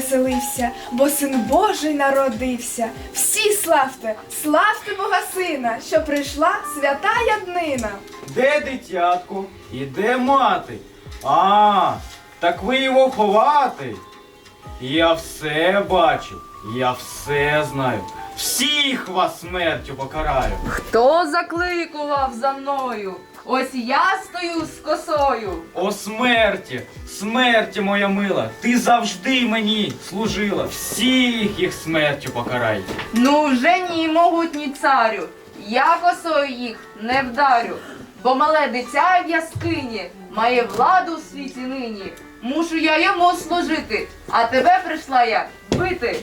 веселився, бо син Божий народився. Всі славте, славте Бога Сина, що прийшла свята яднина. Де дитятко? І де мати? А, так ви його ховати. Я все бачу, я все знаю. Всіх вас смертю покараю. Хто закликував за мною? Ось я стою з косою. О смерті, смерті моя мила, ти завжди мені служила. Всіх їх смертю покарай. Ну вже ні, могутній царю. Я косою їх не вдарю, бо мале дитя в яскині має владу в світі нині. Мушу я йому служити, а тебе прийшла я бити.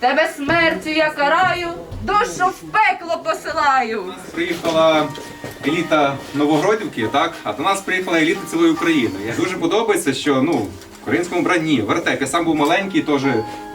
Тебе смертю я караю, душу в пекло посилаю. Приїхала еліта Новогродівки, так? А до нас приїхала еліта цілої України. І дуже подобається, що ну. В українському бранні, вертеп. Я сам був маленький, теж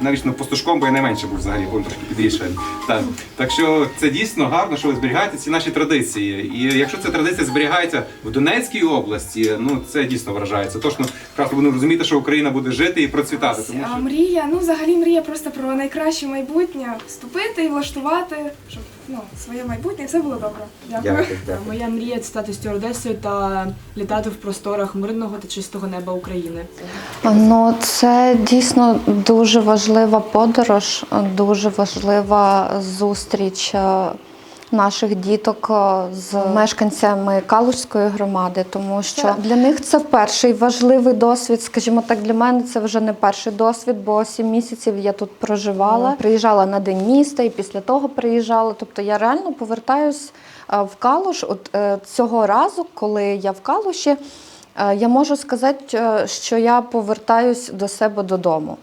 навіть пастушком, бо я найменше був взагалі, він трошки підрішує. Так. так що це дійсно гарно, що ви зберігаєте ці наші традиції. І якщо ця традиція зберігається в Донецькій області, ну це дійсно вражає. Це точно правда будемо розуміти, що Україна буде жити і процвітати. Тому А мрія, ну взагалі мрія просто про найкраще майбутнє. Вступити і влаштувати, щоб ну, своє майбутнє все було добре. Дякую. Моя мрія це стати стюардесою та літати в просторах мирного та чистого неба України. Ну, це дійсно дуже важлива подорож, дуже важлива зустріч е, наших діток е, з мешканцями Калужської громади, тому що для них це перший важливий досвід. Скажімо так, для мене це вже не перший досвід, бо сім місяців я тут проживала. Приїжджала на день міста і після того приїжджала. Тобто я реально повертаюсь е, в Калуш. От е, цього разу, коли я в Калуші. Я можу сказати, що я повертаюсь до себе додому.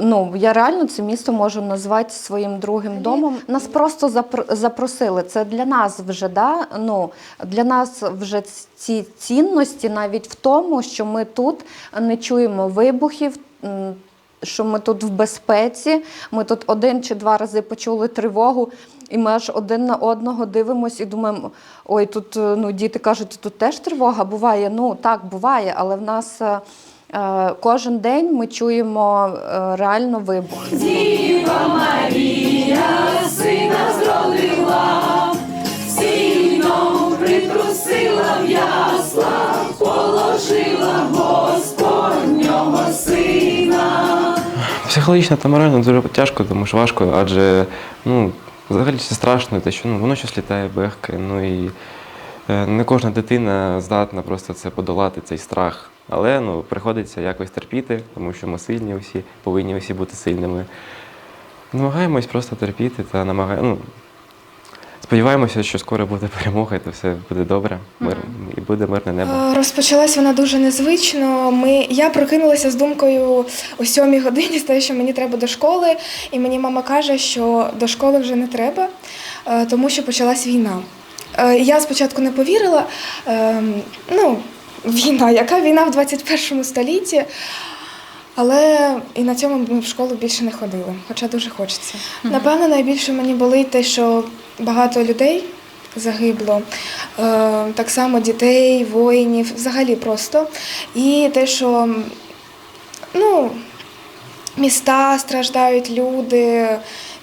Ну, я реально це місто можу назвати своїм другим домом. Нас просто запр- запросили. Це для нас вже да? ну, для нас вже ці цінності навіть в тому, що ми тут не чуємо вибухів. Що ми тут в безпеці, ми тут один чи два рази почули тривогу, і ми аж один на одного дивимося і думаємо: ой, тут е, ну, діти кажуть, тут теж тривога буває. Ну так, буває, але в нас е, кожен день ми чуємо е, реально вибух. Психологічно та морально дуже тяжко, тому що важко, адже ну, взагалі це страшно, те, що ну, воно щось літає, бехкає. Ну і е, не кожна дитина здатна просто це подолати, цей страх. Але ну, приходиться якось терпіти, тому що ми сильні усі, повинні усі бути сильними. Намагаємось просто терпіти та намагаємо. Ну, сподіваємося, що скоро буде перемога, і то все буде добре, мир, і буде мирне небо. Е, Розпочалась вона дуже незвично. Ми, я прокинулася з думкою о сьомій годині, з те, що мені треба до школи, і мені мама каже, що до школи вже не треба, е, тому що почалась війна. Е, Я спочатку не повірила. е, Ну, війна, яка війна в 21 столітті. Але і на цьому ми в школу більше не ходили, хоча дуже хочеться. Напевно, найбільше мені болить те, що багато людей загибло, е, так само дітей, воїнів, взагалі просто. І те, що ну, міста страждають, люди,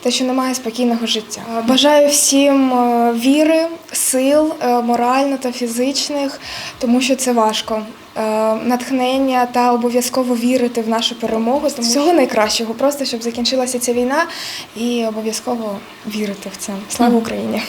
те, що немає спокійного життя. Е, Бажаю всім е, віри, сил, е, морально та фізичних, тому що це важко. Натхнення та обов'язково вірити в нашу перемогу. Тому всього найкращого, просто щоб закінчилася ця війна і обов'язково вірити в це. Слава Україні!